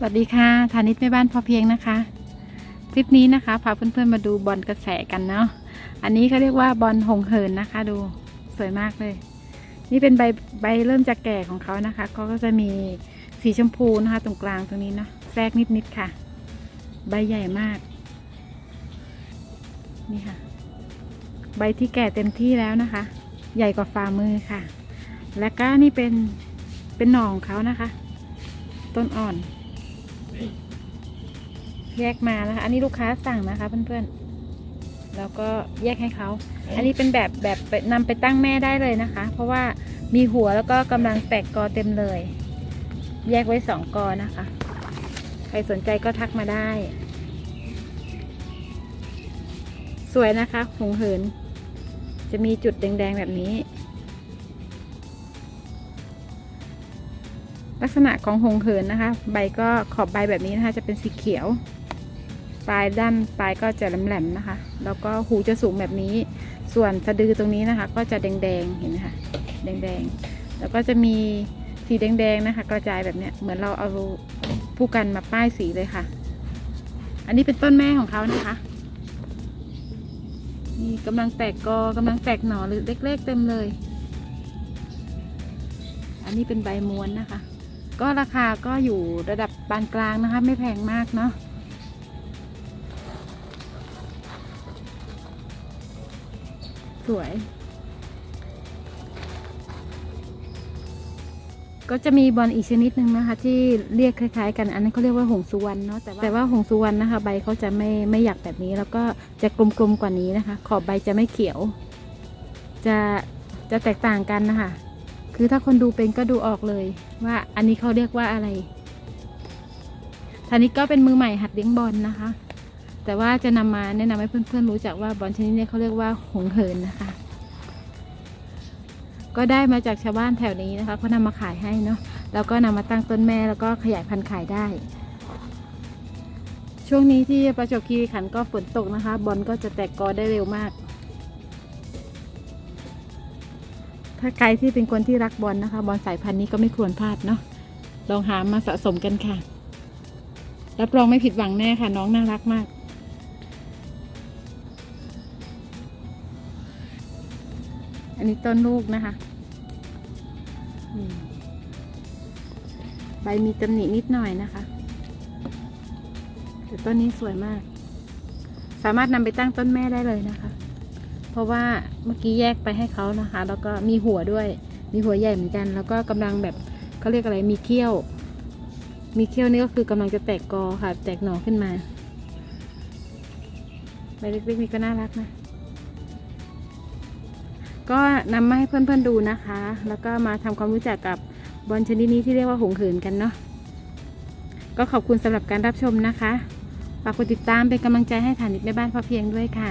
สวัสดีค่ะธานิตแม่บ้านพอเพียงนะคะ คลิปนี้นะคะพาเพื่อนๆมาดูบอลกระแสกันเนาะอันนี้เขาเรียกว่าบอลหงเหินนะคะ ดูสวยมากเลย นี่เป็นใบใบเริ่มจากแก่ของเขานะคะเขาก็จะมีสีชมพูนะคะ ตรงกลางตรงนี้เนาะแทรกนิดๆค่ะ ใบใหญ่มาก นี่ค่ะ ใบที่แก่เต็มที่แล้วนะคะ ใหญ่กว่าฝ่ามือค่ะ และก็นี่เป็นเป็นหน่อของเขานะคะ ต้นอ่อน แยกมานะคะ อันนี้ลูกค้าสั่งนะคะเพื่อนๆ แล้วก็แยกให้เขา อันนี้เป็นแบบแบบไปนำไปตั้งแม่ได้เลยนะคะ เพราะว่ามีหัวแล้วก็กำลังแตกกอเต็มเลย แยกไว้สองกอนะคะ ใครสนใจก็ทักมาได้ สวยนะคะหงเหิน จะมีจุดแดงๆแบบนี้ ลักษณะของหงเหินนะคะ ใบก็ขอบใบแบบนี้นะคะ จะเป็นสีเขียว ปลายด้านปลายก็จะแหลมๆนะคะ แล้วก็หูจะสูงแบบนี้ ส่วนสะดือตรงนี้นะคะ ก็จะแดงๆเห็นไหมคะแดงๆ แล้วก็จะมีสีแดงๆนะคะ กระจายแบบเนี้ยเหมือนเราเอาผู้กันมาป้ายสีเลยค่ะ อันนี้เป็นต้นแม่ของเขานะคะนี่กำลังแตกกอกำลังแตกหน่อหรือเล็กๆเต็มเลย อันนี้เป็นใบม้วนนะคะ ก็ราคาก็อยู่ระดับปานกลางนะคะ ไม่แพงมากเนาะสวย ก็จะมีบอลอีกชนิดหนึ่งนะคะ ที่เรียกคล้ายๆ กันอันนั้นเขาเรียกว่าหงสุวรรณเนาะแต่ว่าแต่ว่าหงสุวรรณนะคะ ใบเขาจะไม่ไม่หยักแบบนี้ แล้วก็จะกลมๆกว่านี้นะคะ ขอบใบจะไม่เขียว จะจะแตกต่างกันนะคะ คือถ้าคนดูเป็นก็ดูออกเลย ว่าอันนี้เขาเรียกว่าอะไรท่านี้ก็เป็นมือใหม่หัดเลี้ยงบอลนะคะ แต่ว่าจะนำมาแนะนำให้เพื่อนๆรู้จักว่าบอลชนิดนี้เขาเรียกว่าหงเหินนะคะ ก็ได้มาจากชาวบ้านแถวนี้นะคะเขานำมาขายให้เนาะแล้วก็นำมาตั้งต้นแม่แล้วก็ขยายพันธุ์ขายได้ ช่วงนี้ที่ประจวบคีรีขันธ์ก็ฝนตกนะคะ บอลก็จะแตกกอได้เร็วมาก ถ้าใครที่เป็นคนที่รักบอลนะคะ บอลสายพันธุ์นี้ก็ไม่ควรพลาดเนาะลองหามาสะสมกันค่ะ รับรองไม่ผิดหวังแน่ค่ะ น้องน่ารักมาก อันนี้ต้นลูกนะคะใบมีตำหนินิดหน่อยนะคะแต่ต้นนี้สวยมาก สามารถนำไปตั้งต้นแม่ได้เลยนะคะ ราะว่าเมื่อกี้แยกไปให้เขานะคะ แล้วก็มีหัวด้วย มีหัวใหญ่เหมือนกัน แล้วก็กำลังแบบเขาเรียกอะไรมีเขี้ยว มีเขี้ยวนี่ก็คือกำลังจะแตกกอค่ะ แตกหน่อขึ้นมาใบเล็กๆนี่ก็น่ารักนะก็นำมาให้เพื่อนๆดูนะคะ แล้วก็มาทำความรู้จักกับบอลชนิดนี้ที่เรียกว่าหงเหินกันเนาะ ก็ขอบคุณสำหรับการรับชมนะคะ ฝากกดติดตามเป็นกำลังใจให้ฐานิตแม่บ้านพอเพียงด้วยค่ะ